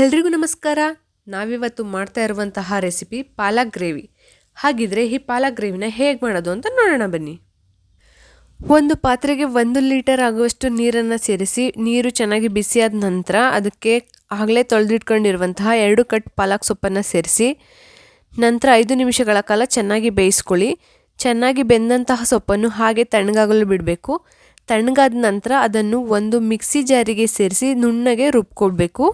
ಎಲ್ರಿಗೂ ನಮಸ್ಕಾರ. ನಾವಿವತ್ತು ಮಾಡ್ತಾ ಇರುವಂತಹ ರೆಸಿಪಿ ಪಾಲಕ್ ಗ್ರೇವಿ. ಹಾಗಿದ್ರೆ ಈ ಪಾಲಕ್ ಗ್ರೇವಿನ ಹೇಗೆ ಮಾಡೋದು ಅಂತ ನೋಡೋಣ ಬನ್ನಿ. ಒಂದು ಪಾತ್ರೆಗೆ ಒಂದು ಲೀಟರ್ ಆಗುವಷ್ಟು ನೀರನ್ನು ಸೇರಿಸಿ, ನೀರು ಚೆನ್ನಾಗಿ ಬಿಸಿಯಾದ ನಂತರ ಅದಕ್ಕೆ ಆಗಲೇ ತೊಳೆದಿಟ್ಕೊಂಡಿರುವಂತಹ ಎರಡು ಕಟ್ ಪಾಲಕ್ ಸೊಪ್ಪನ್ನು ಸೇರಿಸಿ, ನಂತರ ಐದು ನಿಮಿಷಗಳ ಕಾಲ ಚೆನ್ನಾಗಿ ಬೇಯಿಸ್ಕೊಳ್ಳಿ. ಚೆನ್ನಾಗಿ ಬೆಂದಂತಹ ಸೊಪ್ಪನ್ನು ಹಾಗೆ ತಣ್ಣಗಾಗಲು ಬಿಡಬೇಕು. ತಣ್ಣಗಾದ ನಂತರ ಅದನ್ನು ಒಂದು ಮಿಕ್ಸಿ ಜಾರಿಗೆ ಸೇರಿಸಿ ನುಣ್ಣಗೆ ರುಬ್ಕೊಳ್ಬೇಕು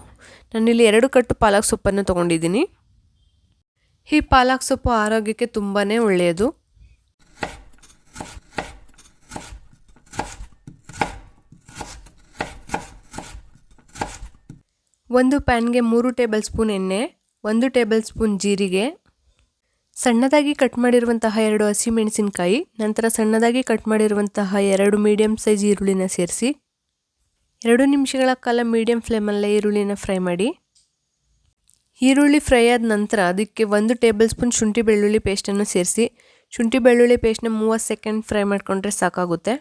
ನಾನಿಲ್ಲಿ ಎರಡು ಕಟ್ಟು ಪಾಲಕ್ ಸೊಪ್ಪನ್ನು ತೊಗೊಂಡಿದ್ದೀನಿ. ಈ ಪಾಲಕ್ ಸೊಪ್ಪು ಆರೋಗ್ಯಕ್ಕೆ ತುಂಬಾ ಒಳ್ಳೆಯದು. ಒಂದು ಪ್ಯಾನ್ಗೆ ಮೂರು ಟೇಬಲ್ ಸ್ಪೂನ್ ಎಣ್ಣೆ, ಒಂದು ಟೇಬಲ್ ಸ್ಪೂನ್ ಜೀರಿಗೆ, ಸಣ್ಣದಾಗಿ ಕಟ್ ಮಾಡಿರುವಂತಹ ಎರಡು ಹಸಿಮೆಣಸಿನಕಾಯಿ, ನಂತರ ಸಣ್ಣದಾಗಿ ಕಟ್ ಮಾಡಿರುವಂತಹ ಎರಡು ಮೀಡಿಯಮ್ ಸೈಜ್ ಈರುಳ್ಳಿನ ಸೇರಿಸಿ ಎರಡು ನಿಮಿಷಗಳ ಕಾಲ ಮೀಡಿಯಂ ಫ್ಲೇಮಲ್ಲೇ ಈರುಳ್ಳಿನ ಫ್ರೈ ಮಾಡಿ. ಈರುಳ್ಳಿ ಫ್ರೈ ಆದ ನಂತರ ಅದಕ್ಕೆ ಒಂದು ಟೇಬಲ್ ಸ್ಪೂನ್ ಶುಂಠಿ ಬೆಳ್ಳುಳ್ಳಿ ಪೇಸ್ಟನ್ನು ಸೇರಿಸಿ. ಶುಂಠಿ ಬೆಳ್ಳುಳ್ಳಿ ಪೇಸ್ಟ್ನ ಮೂವತ್ತು ಸೆಕೆಂಡ್ ಫ್ರೈ ಮಾಡಿಕೊಂಡ್ರೆ ಸಾಕಾಗುತ್ತೆ.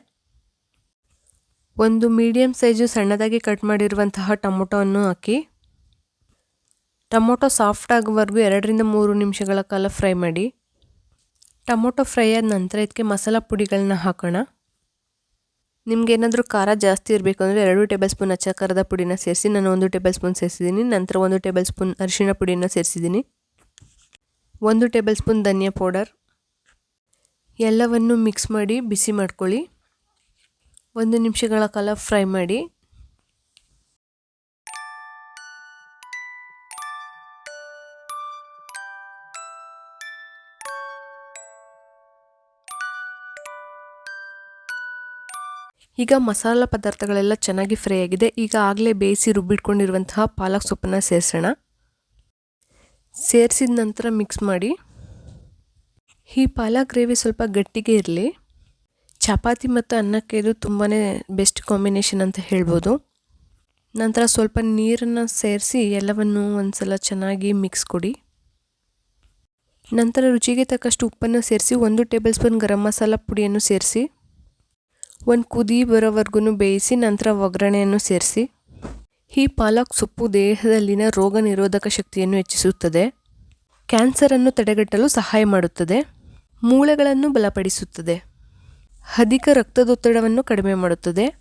ಒಂದು ಮೀಡಿಯಮ್ ಸೈಜು ಸಣ್ಣದಾಗಿ ಕಟ್ ಮಾಡಿರುವಂತಹ ಟೊಮೊಟೊವನ್ನು ಹಾಕಿ. ಟೊಮೊಟೊ ಸಾಫ್ಟ್ ಆಗುವವರೆಗೂ ಎರಡರಿಂದ ಮೂರು ನಿಮಿಷಗಳ ಕಾಲ ಫ್ರೈ ಮಾಡಿ. ಟೊಮೊಟೊ ಫ್ರೈ ಆದ ನಂತರ ಇದಕ್ಕೆ ಮಸಾಲ ಪುಡಿಗಳನ್ನ ಹಾಕೋಣ. ನಿಮ್ಗೆ ಏನಾದರೂ ಖಾರ ಜಾಸ್ತಿ ಇರಬೇಕು ಅಂದರೆ ಎರಡು ಟೇಬಲ್ ಸ್ಪೂನ್ ಅಚ್ಚ ಖಾರದ ಪುಡಿನ ಸೇರಿಸಿ, ನಾನು ಒಂದು ಟೇಬಲ್ ಸ್ಪೂನ್ ಸೇರಿಸಿದ್ದೀನಿ. ನಂತರ ಒಂದು ಟೇಬಲ್ ಸ್ಪೂನ್ ಅರಿಶಿನ ಪುಡಿನ ಸೇರಿಸಿದ್ದೀನಿ. ಒಂದು ಟೇಬಲ್ ಸ್ಪೂನ್ ಧನಿಯಾ ಪೌಡರ್. ಎಲ್ಲವನ್ನು ಮಿಕ್ಸ್ ಮಾಡಿ ಬಿಸಿ ಮಾಡ್ಕೊಳ್ಳಿ. ಒಂದು ನಿಮಿಷಗಳ ಕಾಲ ಫ್ರೈ ಮಾಡಿ. ಈಗ ಮಸಾಲ ಪದಾರ್ಥಗಳೆಲ್ಲ ಚೆನ್ನಾಗಿ ಫ್ರೈ ಆಗಿದೆ. ಈಗ ಆಗಲೇ ಬೇಯಿಸಿ ರುಬ್ಬಿಟ್ಕೊಂಡಿರುವಂತಹ ಪಾಲಕ್ ಸೊಪ್ಪನ್ನು ಸೇರಿಸೋಣ. ಸೇರಿಸಿದ ನಂತರ ಮಿಕ್ಸ್ ಮಾಡಿ. ಈ ಪಾಲಕ್ ಗ್ರೇವಿ ಸ್ವಲ್ಪ ಗಟ್ಟಿಗೆ ಇರಲಿ. ಚಪಾತಿ ಮತ್ತು ಅನ್ನಕ್ಕೆ ಇದು ತುಂಬಾ ಬೆಸ್ಟ್ ಕಾಂಬಿನೇಷನ್ ಅಂತ ಹೇಳ್ಬೋದು. ನಂತರ ಸ್ವಲ್ಪ ನೀರನ್ನು ಸೇರಿಸಿ ಎಲ್ಲವನ್ನು ಒಂದು ಸಲ ಚೆನ್ನಾಗಿ ಮಿಕ್ಸ್ ಕೊಡಿ. ನಂತರ ರುಚಿಗೆ ತಕ್ಕಷ್ಟು ಉಪ್ಪನ್ನು ಸೇರಿಸಿ ಒಂದು ಟೇಬಲ್ ಸ್ಪೂನ್ ಗರಂ ಮಸಾಲ ಪುಡಿಯನ್ನು ಸೇರಿಸಿ. ಒಂದು ಕುದಿ ಬರೋವರೆಗೂ ಬೇಯಿಸಿ ನಂತರ ಒಗ್ಗರಣೆಯನ್ನು ಸೇರಿಸಿ, ಈ ಪಾಲಕ್ ಸೊಪ್ಪು ದೇಹದಲ್ಲಿನ ರೋಗ ನಿರೋಧಕ ಶಕ್ತಿಯನ್ನು ಹೆಚ್ಚಿಸುತ್ತದೆ. ಕ್ಯಾನ್ಸರನ್ನು ತಡೆಗಟ್ಟಲು ಸಹಾಯ ಮಾಡುತ್ತದೆ. ಮೂಳೆಗಳನ್ನು ಬಲಪಡಿಸುತ್ತದೆ. ಅಧಿಕ ರಕ್ತದೊತ್ತಡವನ್ನು ಕಡಿಮೆ ಮಾಡುತ್ತದೆ.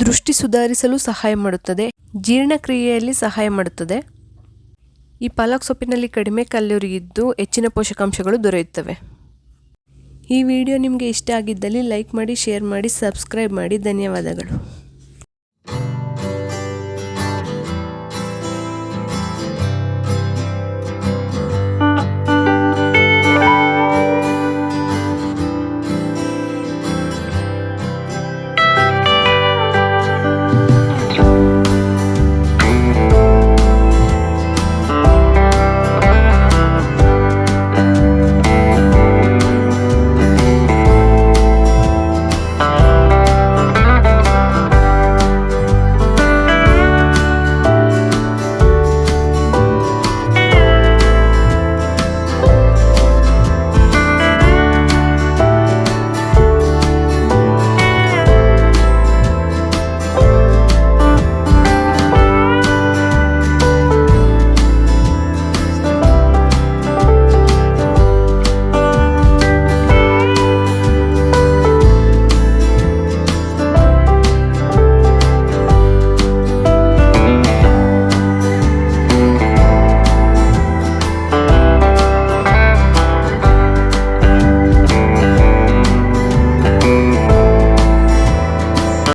ದೃಷ್ಟಿ ಸುಧಾರಿಸಲು ಸಹಾಯ ಮಾಡುತ್ತದೆ. ಜೀರ್ಣಕ್ರಿಯೆಯಲ್ಲಿ ಸಹಾಯ ಮಾಡುತ್ತದೆ. ಈ ಪಾಲಕ್ ಸೊಪ್ಪಿನಲ್ಲಿ ಕಡಿಮೆ ಕ್ಯಾಲೋರಿ ಇದ್ದು ಹೆಚ್ಚಿನ ಪೋಷಕಾಂಶಗಳು ದೊರೆಯುತ್ತವೆ. ಈ ವಿಡಿಯೋ ನಿಮಗೆ ಇಷ್ಟ ಆಗಿದ್ದಲ್ಲಿ ಲೈಕ್ ಮಾಡಿ ಶೇರ್ ಮಾಡಿ ಸಬ್ಸ್ಕ್ರೈಬ್ ಮಾಡಿ. ಧನ್ಯವಾದಗಳು.